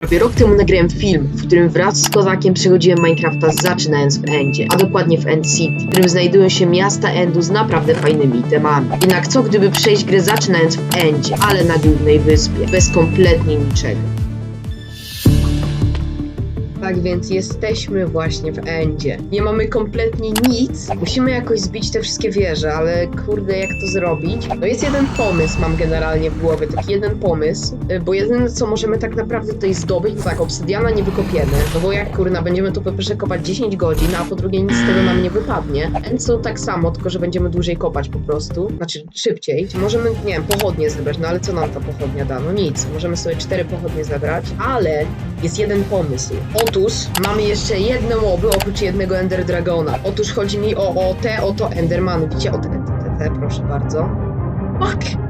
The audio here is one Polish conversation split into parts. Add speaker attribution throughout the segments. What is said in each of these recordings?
Speaker 1: Prawie rok temu nagrałem film, w którym wraz z kozakiem przechodziłem Minecrafta zaczynając w Endzie, a dokładnie w End City, w którym znajdują się miasta Endu z naprawdę fajnymi temami. Jednak co gdyby przejść grę zaczynając w Endzie, ale na głównej wyspie, bez kompletnie niczego. Tak więc jesteśmy właśnie w Endzie. Nie mamy kompletnie nic. Musimy jakoś zbić te wszystkie wieże, ale kurde, jak to zrobić? No jest jeden pomysł, mam generalnie w głowie, taki jeden pomysł, y, bo jedyne co możemy tak naprawdę tutaj zdobyć, to tak, obsydiana nie wykopiemy, no bo jak kurna, będziemy tu kopać 10 godzin, a po drugie nic z tego nam nie wypadnie. End są tak samo, tylko że będziemy dłużej kopać po prostu, znaczy szybciej. Możemy, nie wiem, pochodnie zebrać, no ale co nam ta pochodnia da? No nic, możemy sobie cztery pochodnie zebrać, ale jest jeden pomysł. Otóż mamy jeszcze jedne moby oprócz jednego Ender Dragona. Otóż chodzi mi o, o te oto Endermany. Widzicie? O te, te, te, proszę bardzo. Fuck!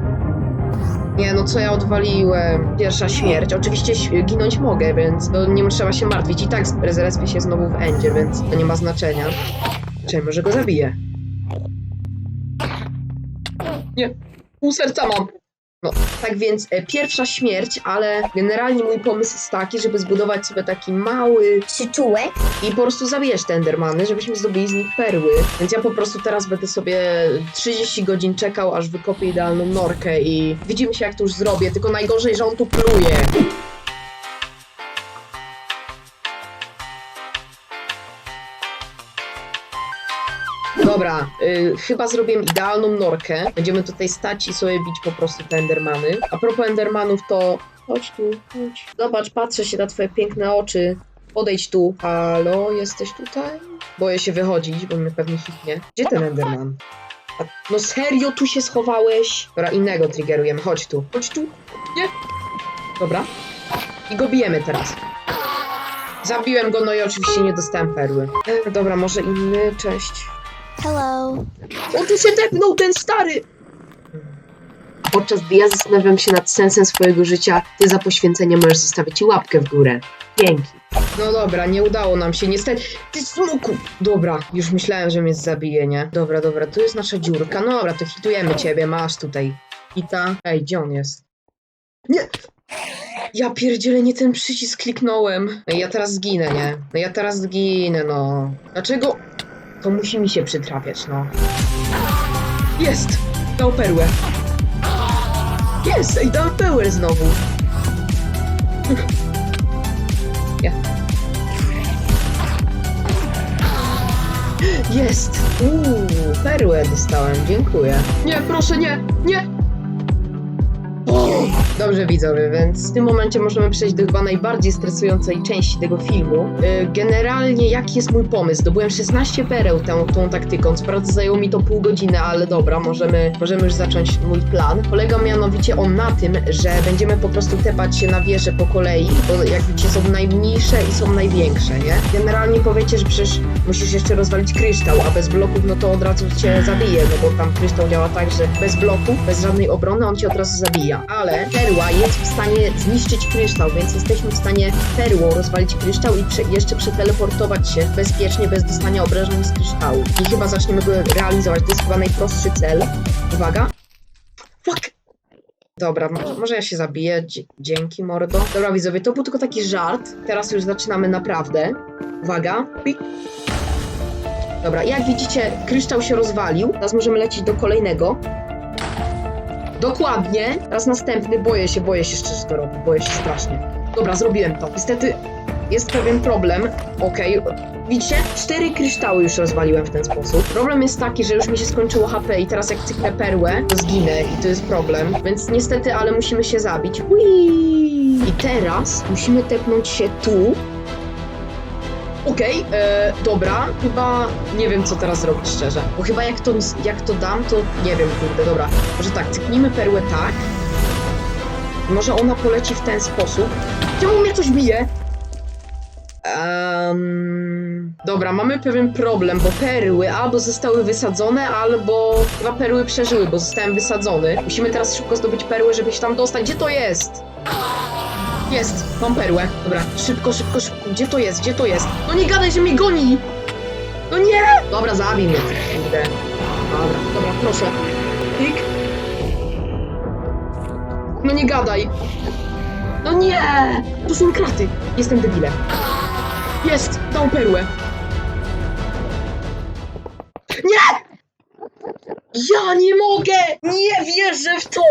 Speaker 1: Nie, no co ja odwaliłem? Pierwsza śmierć. Oczywiście ginąć mogę, więc no, nie trzeba się martwić. I tak zrespię się znowu w endzie, więc to nie ma znaczenia. Czy może go zabiję? Nie. Pół serca mam. No, tak więc e, pierwsza śmierć, ale generalnie mój pomysł jest taki, żeby zbudować sobie taki mały
Speaker 2: przyczółek.
Speaker 1: i po prostu zabijesz te endermany, żebyśmy zdobyli z nich perły. Więc ja po prostu teraz będę sobie 30 godzin czekał, aż wykopię idealną norkę i widzimy się jak to już zrobię, tylko najgorzej, że on tu pluje. Dobra, y, chyba zrobiłem idealną norkę. Będziemy tutaj stać i sobie bić po prostu te endermany. A propos endermanów, to chodź tu, chodź. Zobacz, patrzę się na twoje piękne oczy. Podejdź tu. Halo, jesteś tutaj? Boję się wychodzić, bo mnie pewnie hitnie. Gdzie ten enderman? A, no serio, tu się schowałeś? Dobra, innego triggerujemy. Chodź tu. Chodź tu. Nie. Dobra. I go bijemy teraz. Zabiłem go, no i oczywiście nie dostałem perły. E, dobra, może inny. Cześć.
Speaker 2: Hello.
Speaker 1: On tu się tepnął, ten stary! Podczas gdy ja zastanawiam się nad sensem swojego życia, ty za poświęcenie możesz zostawić łapkę w górę. Dzięki. No dobra, nie udało nam się, niestety. Ty smoku! Dobra, już myślałem, że mnie zabije, nie? Dobra, dobra, tu jest nasza dziurka. No dobra, to hitujemy ciebie, masz tutaj. Hita. Ej, gdzie on jest? Nie! Ja pierdzielę, nie ten przycisk kliknąłem. No i ja teraz zginę, nie? No ja teraz zginę, no. Dlaczego? To musi mi się przytrafiać, no. Jest! Dał perłę. Jest! Ej, dał perłę znowu. Nie. Jest! Uuu, perłę dostałem, dziękuję. Nie, proszę, nie! Nie! Dobrze widzowie, więc w tym momencie możemy przejść do chyba najbardziej stresującej części tego filmu. Yy, Generalnie jaki jest mój pomysł? Zdobyłem 16 pereł tą, tą taktyką, co prawda zajęło mi to pół godziny, ale dobra, możemy, możemy już zacząć mój plan. Polega mianowicie on na tym, że będziemy po prostu tepać się na wieże po kolei, bo jak widzicie są najmniejsze i są największe, nie? Generalnie powiecie, że przecież musisz jeszcze rozwalić kryształ, a bez bloków no to od razu cię zabije, no bo tam kryształ działa tak, że bez bloków, bez żadnej obrony on cię od razu zabija. Ale perła jest w stanie zniszczyć kryształ, więc jesteśmy w stanie perłą rozwalić kryształ i jeszcze przeteleportować się bezpiecznie, bez dostania obrażeń z kryształu. I chyba zaczniemy go realizować. To jest chyba najprostszy cel. Uwaga. Fuck! Dobra, może, może ja się zabiję. Dzięki, mordo. Dobra, widzowie, to był tylko taki żart. Teraz już zaczynamy naprawdę. Uwaga. Pik. Dobra, jak widzicie, kryształ się rozwalił. Teraz możemy lecieć do kolejnego. Dokładnie. Teraz następny. Boję się, boję się szczerze to robić. Boję się strasznie. Dobra, zrobiłem to. Niestety jest pewien problem. Okej. Widzicie? Cztery kryształy już rozwaliłem w ten sposób. Problem jest taki, że już mi się skończyło HP i teraz jak cyknę perłę, to zginę i to jest problem. Więc niestety, ale musimy się zabić. Whee! I teraz musimy tepnąć się tu. Okej, e, dobra, chyba nie wiem co teraz zrobić szczerze. Bo chyba jak to, jak to dam, to nie wiem, kurde, dobra. Może tak, cyknijmy perłę tak. Może ona poleci w ten sposób. Czemu mnie coś bije? Em, dobra, mamy pewien problem, bo perły albo zostały wysadzone, albo chyba perły przeżyły, bo zostałem wysadzony. Musimy teraz szybko zdobyć perły, żeby się tam dostać. Gdzie to jest? Jest, mam perłę. Dobra, szybko, szybko, szybko. Gdzie to jest? Gdzie to jest? No nie gadaj, że mnie goni! No nie! Dobra, zabij mnie. Dobra, dobra, proszę. Pik. No nie gadaj. No nie! To są kraty! Jestem debilem. Jest! Dał perłę! Nie! Ja nie mogę! Nie wierzę w to!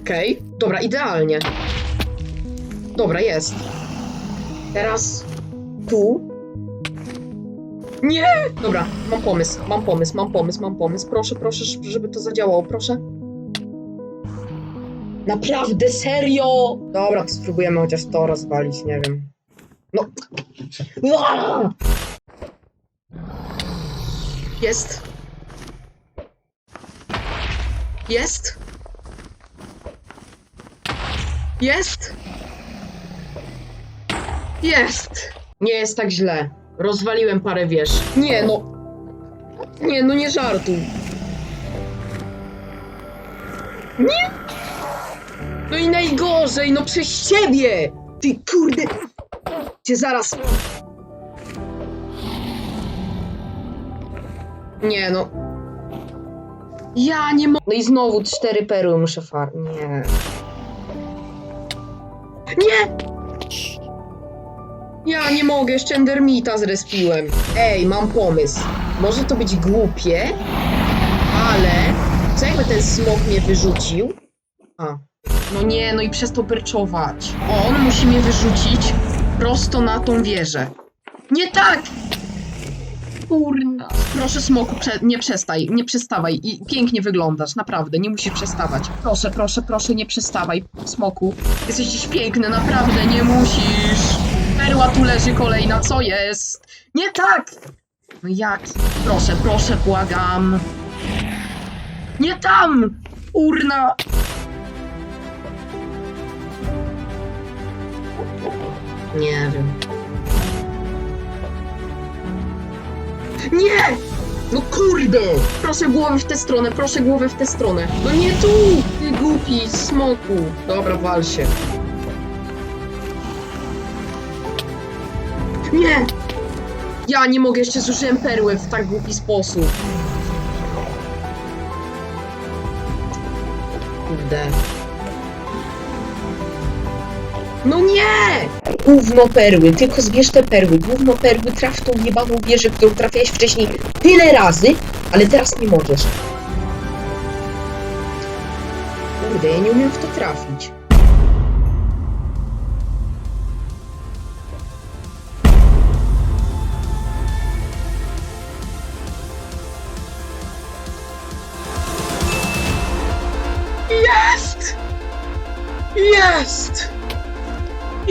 Speaker 1: Okej, dobra, idealnie. Dobra, jest. Teraz tu. Nie! Dobra, mam pomysł, mam pomysł, mam pomysł, mam pomysł. Proszę, proszę, żeby to zadziałało, proszę. Naprawdę, serio! Dobra, to spróbujemy chociaż to rozwalić, nie wiem. No. Aaa! Jest. Jest. Jest. Jest. Nie jest tak źle. Rozwaliłem parę wież. Nie no. Nie no, nie żartuj. Nie. No i najgorzej, no przez ciebie! Ty kurde! Cię zaraz... Nie no. Ja nie mogę. No i znowu cztery perły muszę far... Nie. Nie! Ja nie mogę, jeszcze Endermita zrespiłem. Ej, mam pomysł. Może to być głupie, ale co jakby ten smok mnie wyrzucił? A. No nie, no i przestał perczować. On musi mnie wyrzucić prosto na tą wieżę. Nie tak! Kurna. Proszę smoku, prze nie przestaj, nie przestawaj. I pięknie wyglądasz, naprawdę, nie musisz przestawać. Proszę, proszę, proszę, nie przestawaj, smoku. Jesteś dziś piękny, naprawdę, nie musisz. Perła tu leży kolejna, co jest? Nie tak! No jak? Proszę, proszę, błagam. Nie tam! Urna! Nie wiem. Nie! No kurde! Proszę głowę w tę stronę, proszę głowę w tę stronę. No nie tu! Ty głupi smoku. Dobra, wal się. Nie! Ja nie mogę, jeszcze zużyłem perłę w tak głupi sposób. Kurde. No nie! Gówno perły, tylko zbierz te perły. Gówno perły, traf tą jebaną wieżę, którą trafiałeś wcześniej tyle razy, ale teraz nie możesz. Kurde, ja nie umiem w to trafić.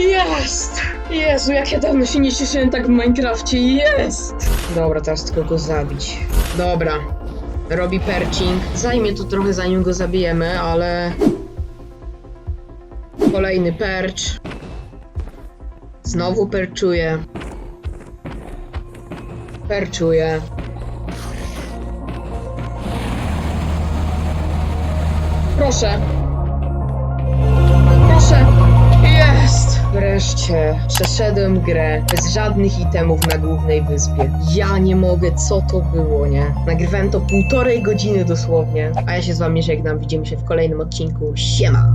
Speaker 1: Jest! Jezu, jak ja dawno się nie cieszyłem tak w Minecrafcie. Jest! Dobra, teraz tylko go zabić. Dobra. Robi percing. Zajmie to trochę zanim go zabijemy, ale... Kolejny percz. Znowu perczuje. Perczuje. Proszę. Wreszcie przeszedłem grę bez żadnych itemów na głównej wyspie. Ja nie mogę, co to było, nie? Nagrywałem to półtorej godziny dosłownie. A ja się z wami żegnam, widzimy się w kolejnym odcinku. Siema!